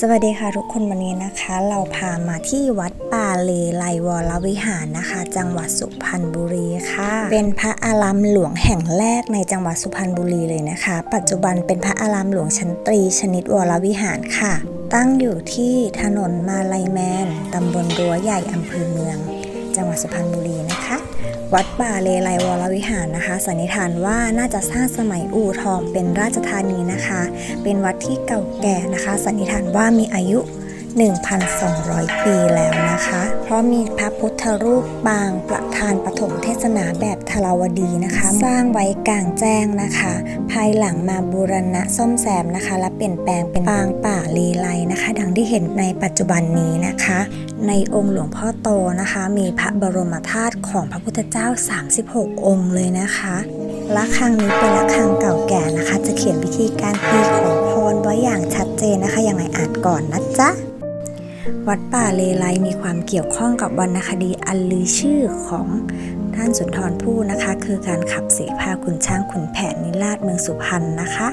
สวัสดีค่ะทุกคนวันนี้นะคะ เราพามาที่วัดป่าเลไลวรวิหารนะคะ จังหวัดสุพรรณบุรีค่ะ เป็นพระอารามหลวงแห่งแรกในจังหวัดสุพรรณบุรีเลยนะคะ ปัจจุบันเป็นพระอารามหลวงชั้นตรี ชนิดวรวิหารค่ะ ตั้งอยู่ที่ถนนมาลายแมนตำบลรั้วใหญ่อำเภอเมือง จังหวัดสุพรรณบุรีนะคะ วัดป่าเลไลวรวิหารนะคะ สันนิษฐานว่าน่าจะสร้างสมัยอู่ทองเป็นราชธานีนะคะ เป็นวัดที่เก่าแก่นะคะ สันนิษฐานว่ามีอายุ 1,200 ปีแล้วนะคะ เพราะมีพระพุทธรูปปางประธานปฐมเทศนาแบบทราวดีนะคะ สร้างไว้กลางแจ้งนะคะ ภายหลังมาบูรณะซ่อมแซมนะคะ และเปลี่ยนแปลงเป็นปางป่าเลไลนะคะ ดังที่เห็นในปัจจุบันนี้นะคะ ในองค์หลวงพ่อโตนะคะ มีพระบรมธาตุของพระพุทธเจ้า 36 องค์เลยนะคะละครังนี้เป็นละครังเก่าแก่นะคะ จะเขียนวิธีการตีขอพรไว้อย่างชัดเจนนะคะย่างไรอ่านก่อนนะจ๊ะ วัดป่าเลไลมีความเกี่ยวข้องกับวรรณคดีอันลือชื่อของท่านสุนทรภู่นะคะ คือการขับเสพาขุนช้างขุนแผนนิราชเมืองสุพรรณนะคะ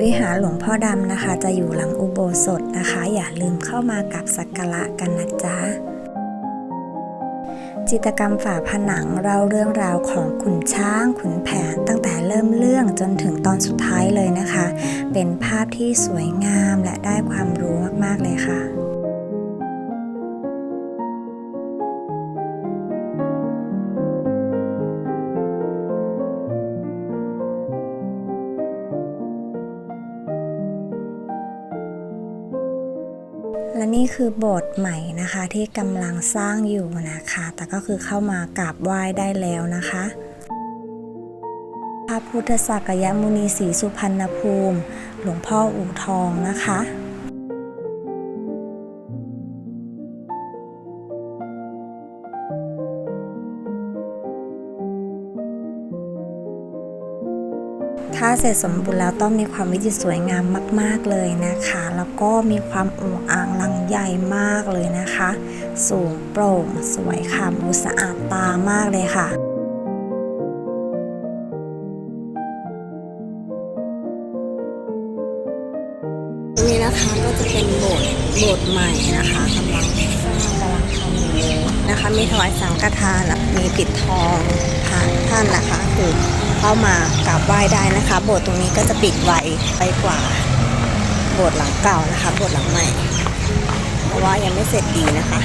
วิหารหลวงพ่อดำนะคะ จะอยู่หลังอุโบสถนะคะ อย่าลืมเข้ามากับสักการะกันนะจ๊ะจิตรกรรมฝาผนังเล่าเรื่องราวของขุนช้าง ขุนแผนตั้งแต่เริ่มเรื่องจนถึงตอนสุดท้ายเลยนะคะ เป็นภาพที่สวยงามและได้ความรู้มาก ๆ เลยค่ะ และนี่คือโบสถ์ใหม่นะคะที่กำลังสร้างอยู่นะคะ แต่ก็คือเข้ามากราบไหว้ได้แล้วนะคะ พระพุทธสักยมุนีศรีสุพรรณภูมิ หลวงพ่ออู่ทองนะคะ ถ้าเสร็จสมบูรณ์แล้วต้องมีความวิจิตรสวยงามมาก ๆเลยนะคะ แล้วก็มีความองอ่างลังใหญ่มากเลยนะคะ สูงโปร่งสวยค่ะดูสะอาดตามากเลยค่ะนี่นะคะก็จะเป็นโบสถ์โบสถ์ใหม่นะคะกำลังสร้างกำลังทำอยู่เลย นะคะ มีถวายสังฆทานมีปิดทองผ่านท่านนะคะ คือเข้ามากราบไหว้ได้นะคะ โบสถ์ตรงนี้ก็จะปิดไวไปกว่า โบสถ์หลังเก่านะคะ โบสถ์หลังใหม่ เพราะว่ายังไม่เสร็จดีนะคะ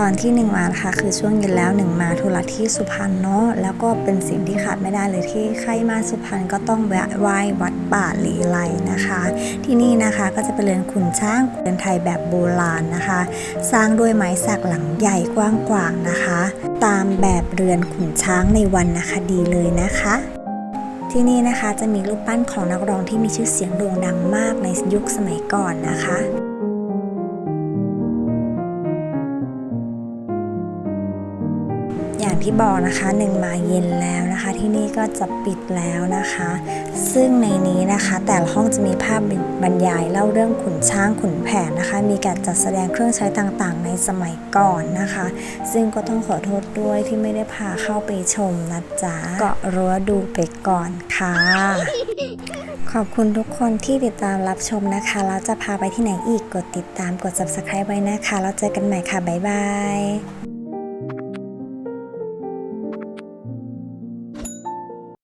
ตอนที่หนึ่งมานะคะคือช่วงเย็นแล้วหนึ่งมาธุระที่สุพรรณเนาะแล้วก็เป็นสิ่งที่ขาดไม่ได้เลยที่ใครมาสุพรรณก็ต้องแวะไหว้วัดป่าลีไลนะคะ ที่นี่นะคะก็จะเป็นเรือนขุนช้างเรือนไทยแบบโบราณนะคะ สร้างด้วยไม้สักหลังใหญ่กว้างขวางนะคะ ตามแบบเรือนขุนช้างในวันนะคะดีเลยนะคะที่นี่นะคะจะมีรูปปั้นของนักร้องที่มีชื่อเสียงโด่งดังมากในยุคสมัยก่อนนะคะ อย่างที่บอกนะคะหนึ่งมาเย็นแล้วนะคะ ที่นี่ก็จะปิดแล้วนะคะ ซึ่งในนี้นะคะแต่ละห้องจะมีภาพบรรยายเล่าเรื่องขุนช้างขุนแผนนะคะ มีการจัดแสดงเครื่องใช้ต่างๆ ในสมัยก่อนนะคะ ซึ่งก็ต้องขอโทษด้วยที่ไม่ได้พาเข้าไปชมนะจ๊ะเก็รั้วดูไปก่อนค่ะขอบคุณทุกคนที่ติดตามรับชมนะคะแล้วจะพาไปที่ไหนอีกกดติดตามกด subscribe ไว้นะคะ แล้วเจอกันใหม่ค่ะ บ๊ายบาย